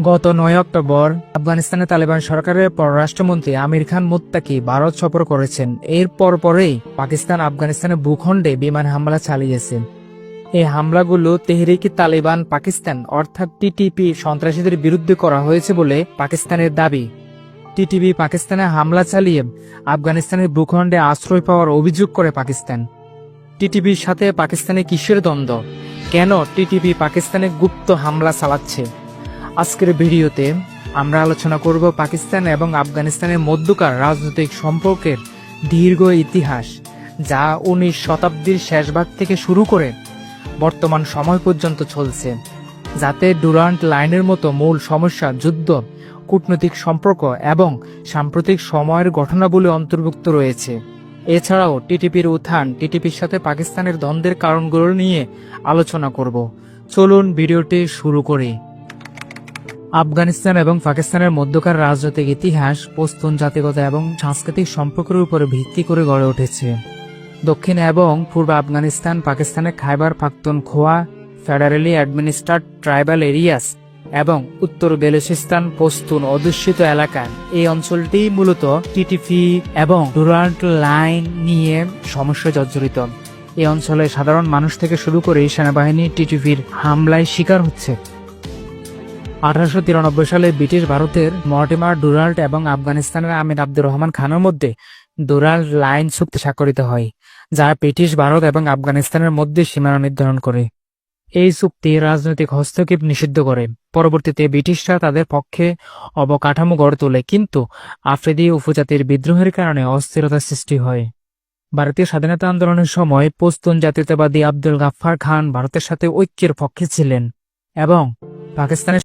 গত নয় অক্টোবর আফগানিস্তানে তালেবান সরকারের পররাষ্ট্রমন্ত্রী আমির খান মুত্তাকি ভারত সফর করেছেন। এর পরপরেই পাকিস্তান আফগানিস্তানের ভূখণ্ডে বিমান হামলা চালিয়েছে। এই হামলাগুলো তেহরিকি তালেবান পাকিস্তান অর্থাৎ টিটিপি সন্ত্রাসীদের বিরুদ্ধে করা হয়েছে বলে পাকিস্তানের দাবি। টিটিপি পাকিস্তানে হামলা চালিয়ে আফগানিস্তানের ভূখণ্ডে আশ্রয় পাওয়ার অভিযোগ করে পাকিস্তান। টিটিপির সাথে পাকিস্তানে কিসের দ্বন্দ্ব? কেন টিটিপি পাকিস্তানে গুপ্ত হামলা চালাচ্ছে? আজকের ভিডিওতে আমরা আলোচনা করব পাকিস্তান এবং আফগানিস্তানের মধ্যকার রাজনৈতিক সম্পর্কের দীর্ঘ ইতিহাস, যা উনিশ শতাব্দীর শেষভাগ থেকে শুরু করে বর্তমান সময় পর্যন্ত চলছে, যাতে ডুরান্ট লাইনের মতো মূল সমস্যা যুদ্ধ, কূটনৈতিক সম্পর্ক এবং সাম্প্রতিক সময়ের ঘটনাবলী অন্তর্ভুক্ত রয়েছে। এছাড়াও টিটিপির উত্থান টিটিপির সাথে পাকিস্তানের দ্বন্দ্বের কারণগুলো নিয়ে আলোচনা করব। চলুন ভিডিওটি শুরু করি। আফগানিস্তান এবং পাকিস্তানের মধ্যকার রাজনৈতিক ইতিহাস পস্তুন জাতিগত এবং সাংস্কৃতিক সম্পর্কের উপর ভিত্তি করে গড়ে উঠেছে। দক্ষিণ এবং পূর্ব আফগানিস্তান পাকিস্তানের খাইবার পাক্তন খোয়া, ফেডারেলি অ্যাডমিনিস্ট্রেট ট্রাইবাল এরিয়াস এবং উত্তর বেলুচিস্তান পস্তুন অধ্যুষিত এলাকা এই অঞ্চলটি মূলত টিটিপি এবং ডুরান্ট লাইন নিয়ে সমস্যা জর্জরিত। এই অঞ্চলে সাধারণ মানুষ থেকে শুরু করে সেনাবাহিনী টিটিপির হামলায় শিকার হচ্ছে। আঠারোশো তিরানব্বই সালে ব্রিটিশ ভারতের মর্টিমার ডুরাল্ট এবং আফগানিস্তানের আমির আব্দুর রহমান খানের মধ্যে ডুরাল্ট লাইন চুক্তি স্বাক্ষরিত হয়, যা ব্রিটিশ ভারত এবং আফগানিস্তানের মধ্যে সীমানা নির্ধারণ করে। এই চুক্তি রাজনৈতিক হস্তক্ষেপ নিষিদ্ধ করে। পরবর্তীতে ব্রিটিশরা তাদের পক্ষে অবকাঠামো গড়ে তোলে, কিন্তু আফ্রিদি উপজাতির বিদ্রোহের কারণে অস্থিরতার সৃষ্টি হয়। ভারতীয় স্বাধীনতা আন্দোলনের সময় পস্তুন জাতীয়তাবাদী আব্দুল গাফফার খান ভারতের সাথে ঐক্যের পক্ষে ছিলেন এবং পাকিস্তানের